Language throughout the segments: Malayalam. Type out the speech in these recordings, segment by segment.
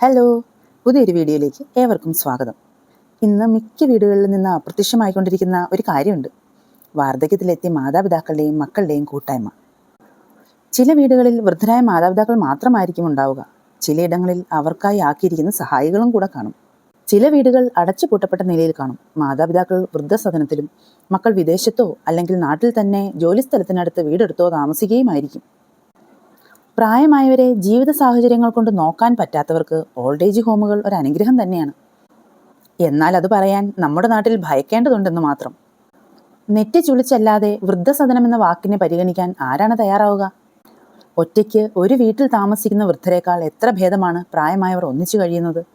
ഹലോ പുതിയൊരു വീഡിയോയിലേക്ക് ഏവർക്കും സ്വാഗതം. ഇന്ന് മിക്ക വീടുകളിൽ നിന്ന് അപ്രത്യക്ഷമായിക്കൊണ്ടിരിക്കുന്ന ഒരു കാര്യമുണ്ട്. വാർദ്ധക്യത്തിലെത്തിയ മാതാപിതാക്കളുടെയും മക്കളുടെയും കൂട്ടായ്മ. ചില വീടുകളിൽ വൃദ്ധരായ മാതാപിതാക്കൾ മാത്രമായിരിക്കും ഉണ്ടാവുക. ചിലയിടങ്ങളിൽ അവർക്കായി ആക്കിയിരിക്കുന്ന സഹായികളും കൂടെ കാണും. ചില വീടുകൾ അടച്ചുപൂട്ടപ്പെട്ട നിലയിൽ കാണും. മാതാപിതാക്കൾ വൃദ്ധസദനത്തിലും മക്കൾ വിദേശത്തോ അല്ലെങ്കിൽ നാട്ടിൽ തന്നെ ജോലിസ്ഥലത്തിനടുത്ത് വീടെടുത്തോ താമസിക്കുകയുമായിരിക്കും. പ്രായമായവരെ ജീവിത സാഹചര്യങ്ങൾ കൊണ്ട് നോക്കാൻ പറ്റാത്തവർക്ക് ഓൾഡ് ഏജ് ഹോമുകൾ ഒരു അനുഗ്രഹം തന്നെയാണ്. എന്നാൽ അത് പറയാൻ നമ്മുടെ നാട്ടിൽ ഭയക്കേണ്ടതുണ്ടെന്ന് മാത്രം. നെറ്റി ചുളിച്ചല്ലാതെ വൃദ്ധസദനം എന്ന വാക്കിനെ പരിഗണിക്കാൻ ആരാണ് തയ്യാറാവുക? ഒറ്റയ്ക്ക് ഒരു വീട്ടിൽ താമസിക്കുന്ന വൃദ്ധരെക്കാൾ എത്ര ഭേദമാണ് പ്രായമായവർ ഒന്നിച്ചു കഴിയുന്നത്?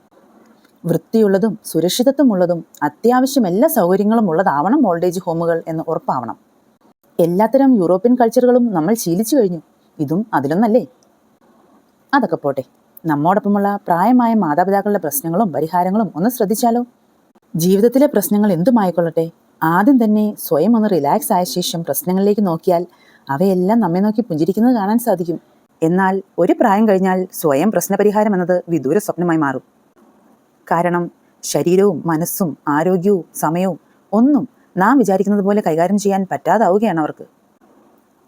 വൃത്തിയുള്ളതും സുരക്ഷിതത്വമുള്ളതും അത്യാവശ്യം എല്ലാ സൗകര്യങ്ങളും ഉള്ളതാവണം ഓൾഡ് ഏജ് ഹോമുകൾ എന്ന് ഉറപ്പാവണം. എല്ലാത്തരം യൂറോപ്യൻ കൾച്ചറുകളും നമ്മൾ ശീലിച്ചു കഴിഞ്ഞു. ഇതും അതിലൊന്നല്ലേ? അതൊക്കെ പോട്ടെ. നമ്മോടൊപ്പമുള്ള പ്രായമായ മാതാപിതാക്കളുടെ പ്രശ്നങ്ങളും പരിഹാരങ്ങളും ഒന്ന് ശ്രദ്ധിച്ചാലോ? ജീവിതത്തിലെ പ്രശ്നങ്ങൾ എന്തുമായിക്കൊള്ളട്ടെ? ആദ്യം തന്നെ സ്വയം ഒന്ന് റിലാക്സ് ആയ ശേഷം പ്രശ്നങ്ങളിലേക്ക് നോക്കിയാൽ അവയെല്ലാം നമ്മെ നോക്കി പുഞ്ചിരിക്കുന്നത് കാണാൻ സാധിക്കും. എന്നാൽ ഒരു പ്രായം കഴിഞ്ഞാൽ സ്വയം പ്രശ്നപരിഹാരം എന്നത് വിദൂര സ്വപ്നമായി മാറും. കാരണം ശരീരവും മനസ്സും ആരോഗ്യവും സമയവും ഒന്നും നാം വിചാരിക്കുന്നത് പോലെ കൈകാര്യം ചെയ്യാൻ പറ്റാതാവുകയാണ് അവർക്ക്.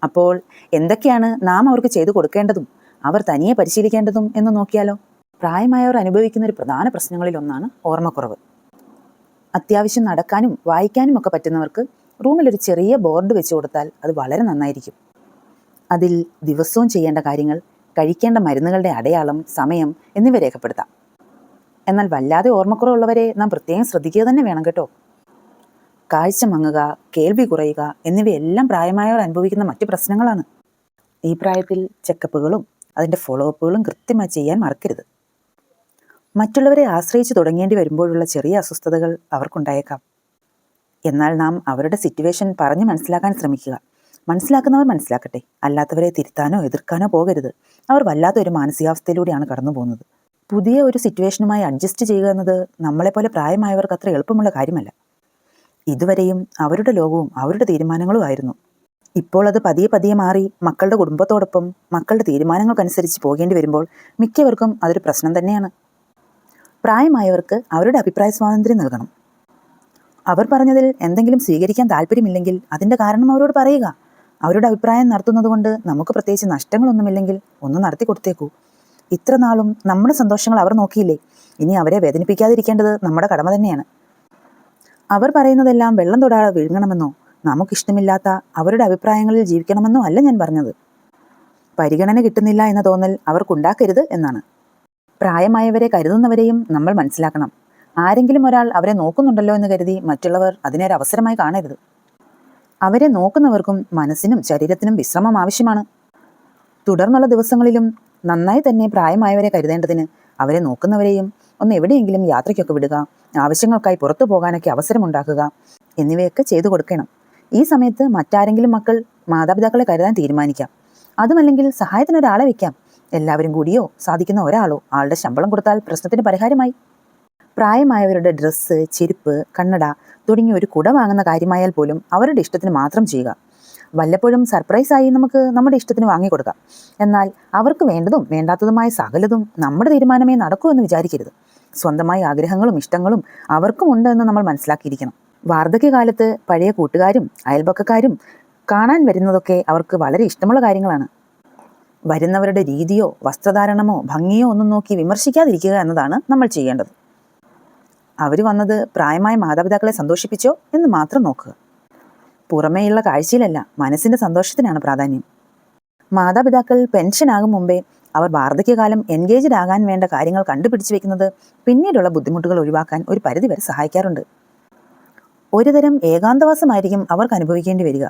അപ്പോൾ എന്തൊക്കെയാണ് നാം അവർക്ക് ചെയ്തു കൊടുക്കേണ്ടതും? അവർ തനിയെ പരിശീലിക്കേണ്ടതും എന്ന് നോക്കിയാലോ? പ്രായമായവർ അനുഭവിക്കുന്ന ഒരു പ്രധാന പ്രശ്നങ്ങളിൽ ഒന്നാണ് ഓർമ്മക്കുറവ്. അത്യാവശ്യം നടക്കാനും വായിക്കാനും ഒക്കെ പറ്റുന്നവർക്ക് റൂമിൽ ഒരു ചെറിയ ബോർഡ് വെച്ച് കൊടുത്താൽ അത് വളരെ നന്നായിരിക്കും. അതിൽ ദിവസവും ചെയ്യേണ്ട കാര്യങ്ങൾ കഴിക്കേണ്ട മരുന്നുകളുടെ അടയാളം സമയം എന്നിവ രേഖപ്പെടുത്താം. എന്നാൽ വല്ലാതെ ഓർമ്മക്കുറവുള്ളവരെ നാം പ്രത്യേകം ശ്രദ്ധിക്കുക തന്നെ വേണം കേട്ടോ. കാഴ്ച മങ്ങുക കേൾവി കുറയുക എന്നിവയെല്ലാം പ്രായമായവർ അനുഭവിക്കുന്ന മറ്റു പ്രശ്നങ്ങളാണ്. ഈ പ്രായത്തിൽ ചെക്കപ്പുകളും അതിന്റെ ഫോളോ അപ്പുകളും കൃത്യമായി ചെയ്യാൻ മറക്കരുത്. മറ്റുള്ളവരെ ആശ്രയിച്ച് തുടങ്ങേണ്ടി വരുമ്പോഴുള്ള ചെറിയ അസ്വസ്ഥതകൾ അവർക്കുണ്ടായേക്കാം. എന്നാൽ നാം അവരുടെ സിറ്റുവേഷൻ പറഞ്ഞ് മനസ്സിലാക്കാൻ ശ്രമിക്കുക. മനസ്സിലാക്കുന്നവർ മനസ്സിലാക്കട്ടെ. അല്ലാത്തവരെ തിരുത്താനോ എതിർക്കാനോ പോകരുത്. അവർ വല്ലാത്തൊരു മാനസികാവസ്ഥയിലൂടെയാണ് കടന്നു പോകുന്നത്. പുതിയ ഒരു സിറ്റുവേഷനുമായി അഡ്ജസ്റ്റ് ചെയ്യുക എന്നത് നമ്മളെപ്പോലെ പ്രായമായവർക്ക് അത്ര എളുപ്പമുള്ള കാര്യമല്ല. ഇതുവരെയും അവരുടെ ലോകവും അവരുടെ തീരുമാനങ്ങളും ആയിരുന്നു. ഇപ്പോൾ അത് പതിയെ പതിയെ മാറി മക്കളുടെ കുടുംബത്തോടൊപ്പം മക്കളുടെ തീരുമാനങ്ങൾക്കനുസരിച്ച് പോകേണ്ടി വരുമ്പോൾ മിക്കവർക്കും അതൊരു പ്രശ്നം തന്നെയാണ്. പ്രായമായവർക്ക് അവരുടെ അഭിപ്രായ സ്വാതന്ത്ര്യം നൽകണം. അവർ പറഞ്ഞതിൽ എന്തെങ്കിലും സ്വീകരിക്കാൻ താല്പര്യമില്ലെങ്കിൽ അതിന്റെ കാരണം അവരോട് പറയുക. അവരുടെ അഭിപ്രായം നടത്തുന്നത് കൊണ്ട് നമുക്ക് പ്രത്യേകിച്ച് നഷ്ടങ്ങളൊന്നുമില്ലെങ്കിൽ ഒന്ന് നടത്തി കൊടുത്തേക്കൂ. ഇത്ര നാളും നമ്മുടെ സന്തോഷങ്ങൾ അവർ നോക്കിയില്ലേ? ഇനി അവരെ വേദനിപ്പിക്കാതിരിക്കേണ്ടത് നമ്മുടെ കടമ തന്നെയാണ്. അവർ പറയുന്നതെല്ലാം വെള്ളം തൊടാതെ വിഴുങ്ങണമെന്നോ? നമുക്കിഷ്ടമില്ലാത്ത അവരുടെ അഭിപ്രായങ്ങളിൽ ജീവിക്കണമെന്നോ അല്ല ഞാൻ പറഞ്ഞത്. പരിഗണന കിട്ടുന്നില്ല എന്ന തോന്നൽ അവർക്കുണ്ടാക്കരുത് എന്നാണ്. പ്രായമായവരെ കരുതുന്നവരെയും നമ്മൾ മനസ്സിലാക്കണം. ആരെങ്കിലും ഒരാൾ അവരെ നോക്കുന്നുണ്ടല്ലോ എന്ന് കരുതി മറ്റുള്ളവർ അതിനൊരവസരമായി കാണരുത്. അവരെ നോക്കുന്നവർക്കും മനസ്സിനും ശരീരത്തിനും വിശ്രമം ആവശ്യമാണ്. തുടർന്നുള്ള ദിവസങ്ങളിലും നന്നായി തന്നെ പ്രായമായവരെ കരുതേണ്ടതിന് അവരെ നോക്കുന്നവരെയും ഒന്ന് എവിടെയെങ്കിലും യാത്രയ്ക്കൊക്കെ വിടുക ആവശ്യങ്ങൾക്കായി പുറത്തു പോകാനൊക്കെ അവസരമുണ്ടാക്കുക എന്നിവയൊക്കെ ചെയ്തു കൊടുക്കണം. ഈ സമയത്ത് മറ്റാരെങ്കിലും മക്കൾ മാതാപിതാക്കളെ കരുതാൻ തീരുമാനിക്കാം. അതുമല്ലെങ്കിൽ സഹായത്തിന് ഒരാളെ വെക്കാം. എല്ലാവരും കൂടിയോ സാധിക്കുന്ന ഒരാളോ ആളുടെ ശമ്പളം കൊടുത്താൽ പ്രശ്നത്തിന് പരിഹാരമായി. പ്രായമായവരുടെ ഡ്രസ്സ് ചെരുപ്പ് കണ്ണട തുടങ്ങിയ ഒരു കുട വാങ്ങുന്ന കാര്യമായാൽ പോലും അവരുടെ ഇഷ്ടത്തിന് മാത്രം ചെയ്യുക. വല്ലപ്പോഴും സർപ്രൈസായി നമുക്ക് നമ്മുടെ ഇഷ്ടത്തിന് വാങ്ങിക്കൊടുക്കാം എന്നാൽ അവർക്ക് വേണ്ടതും വേണ്ടാത്തതുമായ സകലതും നമ്മുടെ തീരുമാനമേ നടക്കൂ എന്ന് വിചാരിക്കരുത്. സ്വന്തമായി ആഗ്രഹങ്ങളും ഇഷ്ടങ്ങളും അവർക്കും ഉണ്ട് എന്ന് നമ്മൾ മനസ്സിലാക്കിയിരിക്കണം. വാർദ്ധക്യകാലത്ത് പഴയ കൂട്ടുകാരും അയൽപക്കക്കാരും കാണാൻ വരുന്നതൊക്കെ അവർക്ക് വളരെ ഇഷ്ടമുള്ള കാര്യങ്ങളാണ്. വരുന്നവരുടെ രീതിയോ വസ്ത്രധാരണമോ ഭംഗിയോ ഒന്നും നോക്കി വിമർശിക്കാതിരിക്കുക എന്നതാണ് നമ്മൾ ചെയ്യേണ്ടത്. അവർ വന്നത് പ്രായമായ മാതാപിതാക്കളെ സന്തോഷിപ്പിച്ചോ എന്ന് മാത്രം നോക്കുക. പുറമേയുള്ള കാഴ്ചയിലല്ല മനസ്സിന്റെ സന്തോഷത്തിനാണ് പ്രാധാന്യം. മാതാപിതാക്കൾ പെൻഷനാകും മുമ്പേ അവർ വാർദ്ധക്യകാലം എൻഗേജ്ഡ് ആകാൻ വേണ്ട കാര്യങ്ങൾ കണ്ടുപിടിച്ച് വെക്കുന്നത് പിന്നീടുള്ള ബുദ്ധിമുട്ടുകൾ ഒഴിവാക്കാൻ ഒരു പരിധിവരെ സഹായിക്കാറുണ്ട്. ഒരുതരം ഏകാന്തവാസമായിരിക്കും അവർക്ക് അനുഭവിക്കേണ്ടി വരിക.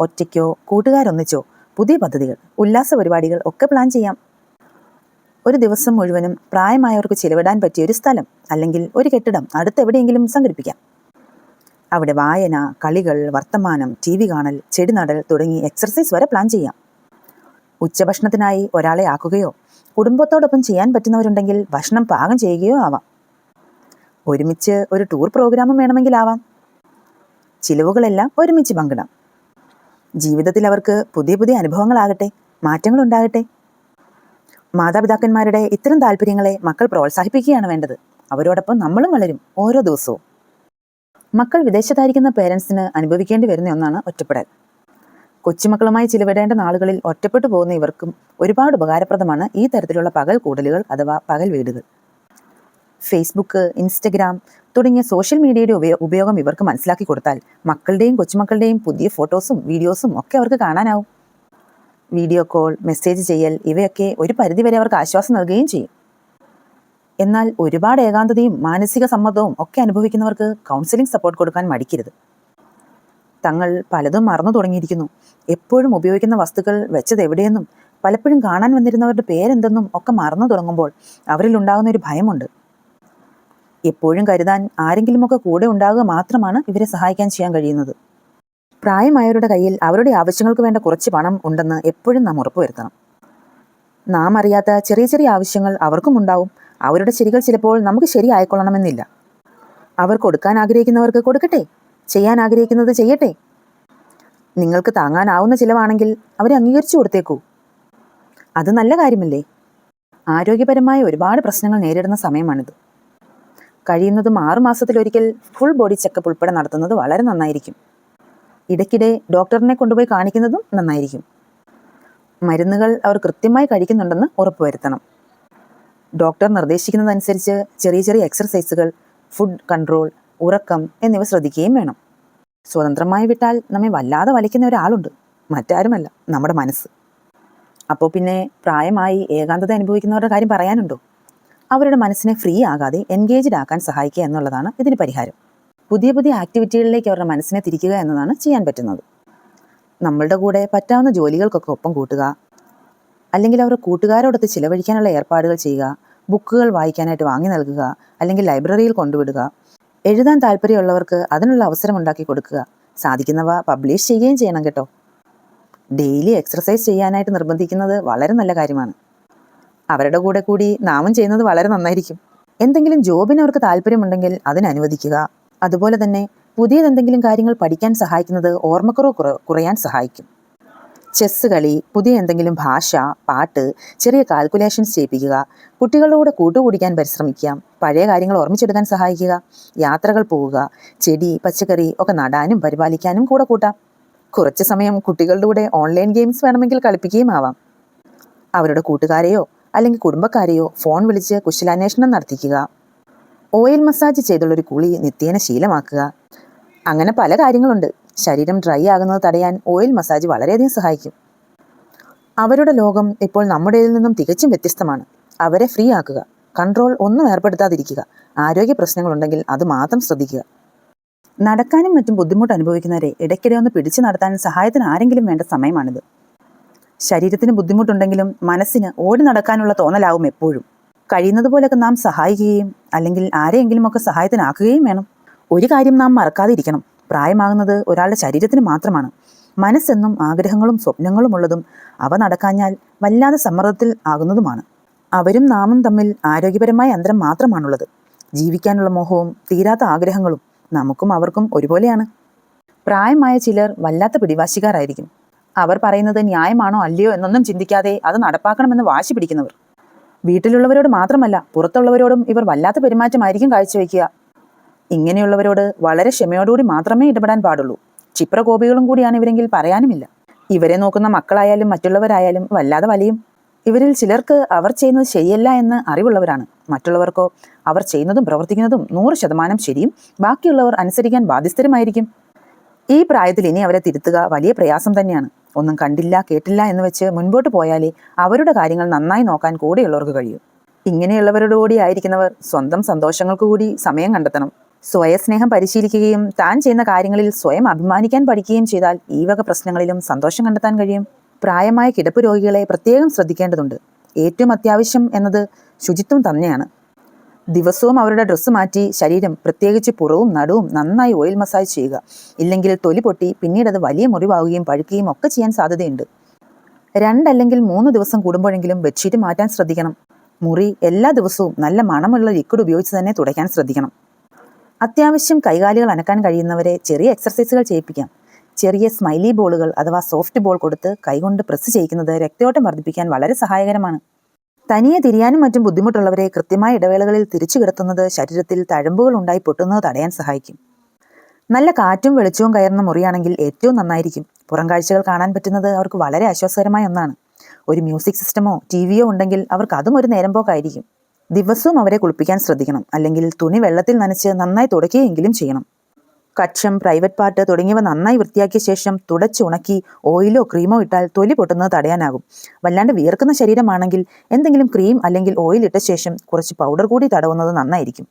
ഒറ്റയ്ക്കോ കൂട്ടുകാരൊന്നിച്ചോ പുതിയ പദ്ധതികൾ ഉല്ലാസ പരിപാടികൾ ഒക്കെ പ്ലാൻ ചെയ്യാം. ഒരു ദിവസം മുഴുവനും പ്രായമായവർക്ക് ചിലവിടാൻ പറ്റിയ ഒരു സ്ഥലം അല്ലെങ്കിൽ ഒരു കെട്ടിടം അടുത്തെവിടെയെങ്കിലും സംഘടിപ്പിക്കാം. അവിടെ വായന കളികൾ വർത്തമാനം ടി വി കാണൽ ചെടി നടൽ തുടങ്ങി എക്സർസൈസ് വരെ പ്ലാൻ ചെയ്യാം. ഉച്ചഭക്ഷണത്തിനായി ഒരാളെ ആക്കുകയോ കുടുംബത്തോടൊപ്പം ചെയ്യാൻ പറ്റുന്നവരുണ്ടെങ്കിൽ ഭക്ഷണം പാകം ചെയ്യുകയോ ആവാം. ഒരുമിച്ച് ഒരു ടൂർ പ്രോഗ്രാമും വേണമെങ്കിലാവാം ചിലവുകളെല്ലാം ഒരുമിച്ച് പങ്കിടാം. ജീവിതത്തിൽ അവർക്ക് പുതിയ പുതിയ അനുഭവങ്ങളാകട്ടെ മാറ്റങ്ങളുണ്ടാകട്ടെ മാതാപിതാക്കന്മാരുടെ ഇത്തരം താല്പര്യങ്ങളെ മക്കൾ പ്രോത്സാഹിപ്പിക്കുകയാണ് വേണ്ടത്. അവരോടൊപ്പം നമ്മളും വളരും ഓരോ ദിവസവും. മക്കൾ വിദേശത്തായിരിക്കുന്ന പേരൻസിന് അനുഭവിക്കേണ്ടി വരുന്ന ഒന്നാണ് ഒറ്റപ്പെടൽ. കൊച്ചുമക്കളുമായി ചിലവിടേണ്ട നാളുകളിൽ ഒറ്റപ്പെട്ടു പോകുന്ന ഇവർക്കും ഒരുപാട് ഉപകാരപ്രദമാണ് ഈ തരത്തിലുള്ള പകൽ കൂടലുകൾ അഥവാ പകൽ വീടുകൾ. ഫേസ്ബുക്ക് ഇൻസ്റ്റഗ്രാം തുടങ്ങിയ സോഷ്യൽ മീഡിയയുടെ ഉപയോ ഉപയോഗം ഇവർക്ക് മനസ്സിലാക്കി കൊടുത്താൽ മക്കളുടെയും കൊച്ചുമക്കളുടെയും പുതിയ ഫോട്ടോസും വീഡിയോസും ഒക്കെ അവർക്ക് കാണാനാവും. വീഡിയോ കോൾ മെസ്സേജ് ചെയ്യൽ ഇവയൊക്കെ ഒരു പരിധിവരെ അവർക്ക് ആശ്വാസം നൽകുകയും ചെയ്യും. എന്നാൽ ഒരുപാട് ഏകാന്തതയും മാനസിക സമ്മർദ്ദവും ഒക്കെ അനുഭവിക്കുന്നവർക്ക് കൗൺസിലിംഗ് സപ്പോർട്ട് കൊടുക്കാൻ മടിക്കരുത്. തങ്ങൾ പലതും മറന്നു തുടങ്ങിയിരിക്കുന്നു. എപ്പോഴും ഉപയോഗിക്കുന്ന വസ്തുക്കൾ വെച്ചത് എവിടെയെന്നും പലപ്പോഴും കാണാൻ വന്നിരുന്നവരുടെ പേരെന്തെന്നും ഒക്കെ മറന്നു തുടങ്ങുമ്പോൾ അവരിൽ ഉണ്ടാകുന്ന ഒരു ഭയമുണ്ട്. എപ്പോഴും കരുതാൻ ആരെങ്കിലുമൊക്കെ കൂടെ ഉണ്ടാകുക മാത്രമാണ് ഇവരെ സഹായിക്കാൻ ചെയ്യാൻ കഴിയുന്നത്. പ്രായമായവരുടെ കയ്യിൽ അവരുടെ ആവശ്യങ്ങൾക്ക് വേണ്ട കുറച്ച് പണം ഉണ്ടെന്ന് എപ്പോഴും നാം ഉറപ്പുവരുത്തണം. നാം അറിയാത്ത ചെറിയ ചെറിയ ആവശ്യങ്ങൾ അവർക്കും ഉണ്ടാവും. അവരുടെ ശരികൾ ചിലപ്പോൾ നമുക്ക് ശരിയായിക്കൊള്ളണമെന്നില്ല. അവർ കൊടുക്കാൻ ആഗ്രഹിക്കുന്നവർക്ക് കൊടുക്കട്ടെ ചെയ്യാൻ ആഗ്രഹിക്കുന്നത് ചെയ്യട്ടെ. നിങ്ങൾക്ക് താങ്ങാനാവുന്ന ചിലവാണെങ്കിൽ അവരെ അംഗീകരിച്ചു കൊടുത്തേക്കൂ. അത് നല്ല കാര്യമല്ലേ? ആരോഗ്യപരമായ ഒരുപാട് പ്രശ്നങ്ങൾ നേരിടുന്ന സമയമാണിത്. കഴിയുന്നതും ആറുമാസത്തിലൊരിക്കൽ ഫുൾ ബോഡി ചെക്കപ്പ് ഉൾപ്പെടെ നടത്തുന്നത് വളരെ നന്നായിരിക്കും. ഇടയ്ക്കിടെ ഡോക്ടറിനെ കൊണ്ടുപോയി കാണിക്കുന്നതും നന്നായിരിക്കും. മരുന്നുകൾ അവർ കൃത്യമായി കഴിക്കുന്നുണ്ടെന്ന് ഉറപ്പുവരുത്തണം. ഡോക്ടർ നിർദ്ദേശിക്കുന്നതനുസരിച്ച് ചെറിയ ചെറിയ എക്സർസൈസുകൾ ഫുഡ് കൺട്രോൾ ഉറക്കം എന്നിവ ശ്രദ്ധിക്കുകയും വേണം. സ്വതന്ത്രമായി വിട്ടാൽ നമ്മെ വല്ലാതെ വലിക്കുന്ന ഒരാളുണ്ട്. മറ്റാരുമല്ല നമ്മുടെ മനസ്സ്. അപ്പോൾ പിന്നെ പ്രായമായി ഏകാന്തത അനുഭവിക്കുന്നവരുടെ കാര്യം പറയാനുണ്ടോ? അവരുടെ മനസ്സിനെ ഫ്രീ ആകാതെ എൻഗേജ്ഡ് ആക്കാൻ സഹായിക്കുക എന്നുള്ളതാണ് ഇതിന് പരിഹാരം. പുതിയ പുതിയ ആക്ടിവിറ്റികളിലേക്ക് അവരുടെ മനസ്സിനെ തിരിക്കുക എന്നതാണ് ചെയ്യാൻ പറ്റുന്നത്. നമ്മളുടെ കൂടെ പറ്റാവുന്ന ജോലികൾക്കൊക്കെ ഒപ്പം കൂട്ടുക അല്ലെങ്കിൽ അവരുടെ കൂട്ടുകാരോടൊത്ത് ചിലവഴിക്കാനുള്ള ഏർപ്പാടുകൾ ചെയ്യുക ബുക്കുകൾ വായിക്കാനായിട്ട് വാങ്ങി നൽകുക അല്ലെങ്കിൽ ലൈബ്രറിയിൽ കൊണ്ടുവിടുക. എഴുതാൻ താല്പര്യമുള്ളവർക്ക് അതിനുള്ള അവസരം ഉണ്ടാക്കി കൊടുക്കുക. സാധിക്കുന്നവ പബ്ലിഷ് ചെയ്യുകയും ചെയ്യണം കേട്ടോ. ഡെയിലി എക്സർസൈസ് ചെയ്യാനായിട്ട് നിർബന്ധിക്കുന്നത് വളരെ നല്ല കാര്യമാണ്. അവരുടെ കൂടെ കൂടി നാമം ചെയ്യുന്നത് വളരെ നന്നായിരിക്കും. എന്തെങ്കിലും ജോബിന് അവർക്ക് താല്പര്യമുണ്ടെങ്കിൽ അതിന് അനുവദിക്കുക. അതുപോലെ തന്നെ പുതിയതെന്തെങ്കിലും കാര്യങ്ങൾ പഠിക്കാൻ സഹായിക്കുന്നത് ഓർമ്മക്കുറവ് കുറയാൻ സഹായിക്കും. ചെസ്സ് കളി പുതിയ എന്തെങ്കിലും ഭാഷ പാട്ട് ചെറിയ കാൽക്കുലേഷൻസ് ചെയ്യിപ്പിക്കുക കുട്ടികളുടെ കൂടെ കൂട്ടുകൂടിക്കാൻ പരിശ്രമിക്കുക പഴയ കാര്യങ്ങൾ ഓർമ്മിച്ചെടുക്കാൻ സഹായിക്കുക യാത്രകൾ പോവുക ചെടി പച്ചക്കറി ഒക്കെ നടാനും പരിപാലിക്കാനും കൂടെ കൂട്ടാം. കുറച്ച് സമയം കുട്ടികളുടെ കൂടെ ഓൺലൈൻ ഗെയിംസ് വേണമെങ്കിൽ കളിപ്പിക്കുകയും ആവാം. അവരുടെ കൂട്ടുകാരെയോ അല്ലെങ്കിൽ കുടുംബക്കാരെയോ ഫോൺ വിളിച്ച് കുശലാന്വേഷണം നടത്തിക്കുക. ഓയിൽ മസാജ് ചെയ്തുള്ളൊരു കുളി നിത്യേന ശീലമാക്കുക. അങ്ങനെ പല കാര്യങ്ങളുണ്ട്. ശരീരം ഡ്രൈ ആകുന്നത് തടയാൻ ഓയിൽ മസാജ് വളരെയധികം സഹായിക്കും. അവരുടെ ലോകം ഇപ്പോൾ നമ്മുടേതിൽ നിന്നും തികച്ചും വ്യത്യസ്തമാണ്. അവരെ ഫ്രീ ആക്കുക കൺട്രോൾ ഒന്നും ഏർപ്പെടുത്താതിരിക്കുക ആരോഗ്യ പ്രശ്നങ്ങളുണ്ടെങ്കിൽ അത് മാത്രം ശ്രദ്ധിക്കുക. നടക്കാനും മറ്റും ബുദ്ധിമുട്ട് അനുഭവിക്കുന്നവരെ ഇടയ്ക്കിടെ ഒന്ന് പിടിച്ചു നടത്താൻ സഹായത്തിന് ആരെങ്കിലും വേണ്ട സമയമാണിത്. ശരീരത്തിന് ബുദ്ധിമുട്ടുണ്ടെങ്കിലും മനസ്സിന് ഓടി നടക്കാനുള്ള തോന്നലാവും എപ്പോഴും. കഴിയുന്നത് പോലെയൊക്കെ നാം സഹായിക്കുകയും അല്ലെങ്കിൽ ആരെയെങ്കിലുമൊക്കെ സഹായത്തിനാക്കുകയും വേണം. ഒരു കാര്യം നാം മറക്കാതിരിക്കണം. പ്രായമാകുന്നത് ഒരാളുടെ ശരീരത്തിന് മാത്രമാണ്. മനസ്സെന്നും ആഗ്രഹങ്ങളും സ്വപ്നങ്ങളും ഉള്ളതും അവ നടക്കാഞ്ഞാൽ വല്ലാതെ സമ്മർദ്ദത്തിൽ ആകുന്നതുമാണ്. അവരും നാമും തമ്മിൽ ആരോഗ്യപരമായ അന്തരം മാത്രമാണുള്ളത്. ജീവിക്കാനുള്ള മോഹവും തീരാത്ത ആഗ്രഹങ്ങളും നമുക്കും അവർക്കും ഒരുപോലെയാണ്. പ്രായമായ ചിലർ വല്ലാത്ത പിടിവാശിക്കാരായിരിക്കും. അവർ പറയുന്നത് ന്യായമാണോ അല്ലയോ എന്നൊന്നും ചിന്തിക്കാതെ അത് നടപ്പാക്കണമെന്ന് വാശി പിടിക്കുന്നവർ. വീട്ടിലുള്ളവരോട് മാത്രമല്ല പുറത്തുള്ളവരോടും ഇവർ വല്ലാത്ത പെരുമാറ്റമായിരിക്കും കാഴ്ചവെക്കുക ഇങ്ങനെയുള്ളവരോട് വളരെ ക്ഷമയോടുകൂടി മാത്രമേ ഇടപെടാൻ പാടുള്ളൂ. ക്ഷിപ്രകോപികളും കൂടിയാണ് ഇവരെങ്കിൽ പറയാനുമില്ല. ഇവരെ നോക്കുന്ന മക്കളായാലും മറ്റുള്ളവരായാലും വല്ലാതെ വലിയും. ഇവരിൽ ചിലർക്ക് അവർ ചെയ്യുന്നത് ശരിയല്ല എന്ന് അറിവുള്ളവരാണ്. മറ്റുള്ളവർക്കോ അവർ ചെയ്യുന്നതും പ്രവർത്തിക്കുന്നതും നൂറ് ശതമാനം ശരിയും. ബാക്കിയുള്ളവർ അനുസരിക്കാൻ ബാധ്യസ്ഥരുമായിരിക്കും. ഈ പ്രായത്തിൽ ഇനി അവരെ തിരുത്തുക വലിയ പ്രയാസം തന്നെയാണ്. ഒന്നും കണ്ടില്ല കേട്ടില്ല എന്ന് വെച്ച് മുൻപോട്ട് പോയാലേ അവരുടെ കാര്യങ്ങൾ നന്നായി നോക്കാൻ കൂടെയുള്ളവർക്ക് കഴിയൂ. ഇങ്ങനെയുള്ളവരോടുകൂടി ആയിരിക്കുന്നവർ സ്വന്തം സന്തോഷങ്ങൾക്ക് കൂടി സമയം കണ്ടെത്തണം. സ്വയസ്നേഹം പരിശീലിക്കുകയും താൻ ചെയ്യുന്ന കാര്യങ്ങളിൽ സ്വയം അഭിമാനിക്കാൻ പഠിക്കുകയും ചെയ്താൽ ഈ വക പ്രശ്നങ്ങളിലും സന്തോഷം കണ്ടെത്താൻ കഴിയും. പ്രായമായ കിടപ്പ് രോഗികളെ പ്രത്യേകം ശ്രദ്ധിക്കേണ്ടതുണ്ട്. ഏറ്റവും അത്യാവശ്യം എന്നത് ശുചിത്വം തന്നെയാണ്. ദിവസവും അവരുടെ ഡ്രസ്സ് മാറ്റി ശരീരം പ്രത്യേകിച്ച് പുറവും നടുവും നന്നായി ഓയിൽ മസാജ് ചെയ്യുക. ഇല്ലെങ്കിൽ തൊലി പൊട്ടി പിന്നീട് അത് വലിയ മുറിവാകുകയും പഴുക്കുകയും ഒക്കെ ചെയ്യാൻ സാധ്യതയുണ്ട്. രണ്ടല്ലെങ്കിൽ മൂന്ന് ദിവസം കൂടുമ്പോഴെങ്കിലും ബെഡ്ഷീറ്റ് മാറ്റാൻ ശ്രദ്ധിക്കണം. മുറി എല്ലാ ദിവസവും നല്ല മണമുള്ള ലിക്വിഡ് ഉപയോഗിച്ച് തന്നെ തുടയ്ക്കാൻ ശ്രദ്ധിക്കണം. അത്യാവശ്യം കൈകാലുകൾ അനക്കാൻ കഴിയുന്നവരെ ചെറിയ എക്സർസൈസുകൾ ചെയ്യിപ്പിക്കാം. ചെറിയ സ്മൈലി ബോളുകൾ അഥവാ സോഫ്റ്റ് ബോൾ കൊടുത്ത് കൈകൊണ്ട് പ്രസ് ചെയ്യിക്കുന്നത് രക്തയോട്ടം വർദ്ധിപ്പിക്കാൻ വളരെ സഹായകരമാണ്. തനിയെ തിരിയാനും മറ്റും ബുദ്ധിമുട്ടുള്ളവരെ കൃത്യമായ ഇടവേളകളിൽ തിരിച്ചു കിടത്തുന്നത് ശരീരത്തിൽ തഴമ്പുകൾ ഉണ്ടായി പൊട്ടുന്നത് തടയാൻ സഹായിക്കും. നല്ല കാറ്റും വെളിച്ചവും കയറുന്ന മുറിയാണെങ്കിൽ ഏറ്റവും നന്നായിരിക്കും. പുറം കാഴ്ചകൾ കാണാൻ പറ്റുന്നത് അവർക്ക് വളരെ ആശ്വാസകരമായ ഒന്നാണ്. ഒരു മ്യൂസിക് സിസ്റ്റമോ ടി വിയോ ഉണ്ടെങ്കിൽ അവർക്ക് അതും ഒരു നേരം പോക്കായിരിക്കും. ദിവസവും അവരെ കുളിപ്പിക്കാൻ ശ്രദ്ധിക്കണം. അല്ലെങ്കിൽ തുണി വെള്ളത്തിൽ നനച്ച് നന്നായി തുടയ്ക്കുകയെങ്കിലും ചെയ്യണം. കക്ഷം പ്രൈവറ്റ് പാർട്ട് തുടങ്ങിയവ നന്നായി വൃത്തിയാക്കിയ ശേഷം തുടച്ച് ഉണക്കി ഓയിലോ ക്രീമോ ഇട്ടാൽ തൊലി പൊട്ടുന്നത് തടയാനാകും. വല്ലാണ്ട് വിയർക്കുന്ന ശരീരമാണെങ്കിൽ എന്തെങ്കിലും ക്രീം അല്ലെങ്കിൽ ഓയിൽ ഇട്ട ശേഷം കുറച്ച് പൗഡർ കൂടി തടവുന്നത് നന്നായിരിക്കും.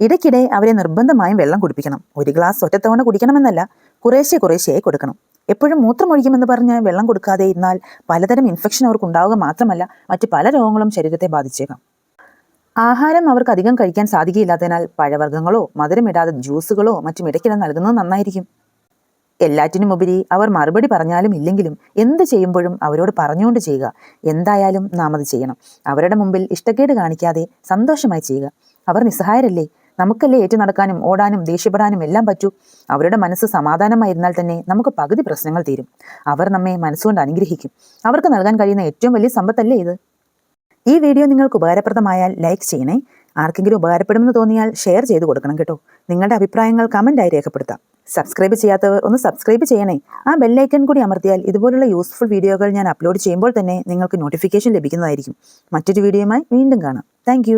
ഇടയ്ക്കിടെ അവരെ നിർബന്ധമായും വെള്ളം കുടിപ്പിക്കണം. ഒരു ഗ്ലാസ് ഒറ്റത്തവണ കുടിക്കണമെന്നല്ല കുറേശ്ശെ കുറേശ്ശെയായി കൊടുക്കണം. എപ്പോഴും മൂത്രമൊഴിക്കുമെന്ന് പറഞ്ഞ് വെള്ളം കൊടുക്കാതെ ഇരുന്നാൽ പലതരം ഇൻഫെക്ഷൻ അവർക്ക് ഉണ്ടാവുക മാത്രമല്ല മറ്റ് പല രോഗങ്ങളും ശരീരത്തെ ബാധിച്ചേക്കാം. ആഹാരം അവർക്ക് അധികം കഴിക്കാൻ സാധിക്കില്ലാത്തതിനാൽ പഴവർഗങ്ങളോ മധുരമിടാതെ ജ്യൂസുകളോ മറ്റും ഇടയ്ക്കിടെ നൽകുന്നത് നന്നായിരിക്കും. എല്ലാറ്റിനും ഉപരി അവർ മറുപടി പറഞ്ഞാലും ഇല്ലെങ്കിലും എന്ത് ചെയ്യുമ്പോഴും അവരോട് പറഞ്ഞുകൊണ്ട് ചെയ്യുക. എന്തായാലും നാം അത് ചെയ്യണം. അവരുടെ മുമ്പിൽ ഇഷ്ടക്കേട് കാണിക്കാതെ സന്തോഷമായി ചെയ്യുക. അവർ നിസ്സഹായരല്ലേ? നമുക്കല്ലേ ഏറ്റു നടക്കാനും ഓടാനും ദേഷ്യപ്പെടാനും എല്ലാം പറ്റൂ? അവരുടെ മനസ്സ് സമാധാനമായിരുന്നാൽ തന്നെ നമുക്ക് പകുതി പ്രശ്നങ്ങൾ തീരും. അവർ നമ്മെ മനസ്സുകൊണ്ട് അനുഗ്രഹിക്കും. അവർക്ക് നൽകാൻ കഴിയുന്ന ഏറ്റവും വലിയ സമ്പത്തല്ലേ ഇത്? ഈ വീഡിയോ നിങ്ങൾക്ക് ഉപകാരപ്രദമായാൽ ലൈക്ക് ചെയ്യണേ. ആർക്കെങ്കിലും ഉപകാരപ്പെടുമെന്ന് തോന്നിയാൽ ഷെയർ ചെയ്ത് കൊടുക്കണം കേട്ടോ. നിങ്ങളുടെ അഭിപ്രായങ്ങൾ കമന്റായി രേഖപ്പെടുത്താം. സബ്സ്ക്രൈബ് ചെയ്യാത്തവർ ഒന്ന് സബ്സ്ക്രൈബ് ചെയ്യണേ. ആ ബെല്ലൈക്കൺ കൂടി അമർത്തിയാൽ ഇതുപോലുള്ള യൂസ്ഫുൾ വീഡിയോകൾ ഞാൻ അപ്ലോഡ് ചെയ്യുമ്പോൾ തന്നെ നിങ്ങൾക്ക് നോട്ടിഫിക്കേഷൻ ലഭിക്കുന്നതായിരിക്കും. മറ്റൊരു വീഡിയോയുമായി വീണ്ടും കാണാം. താങ്ക്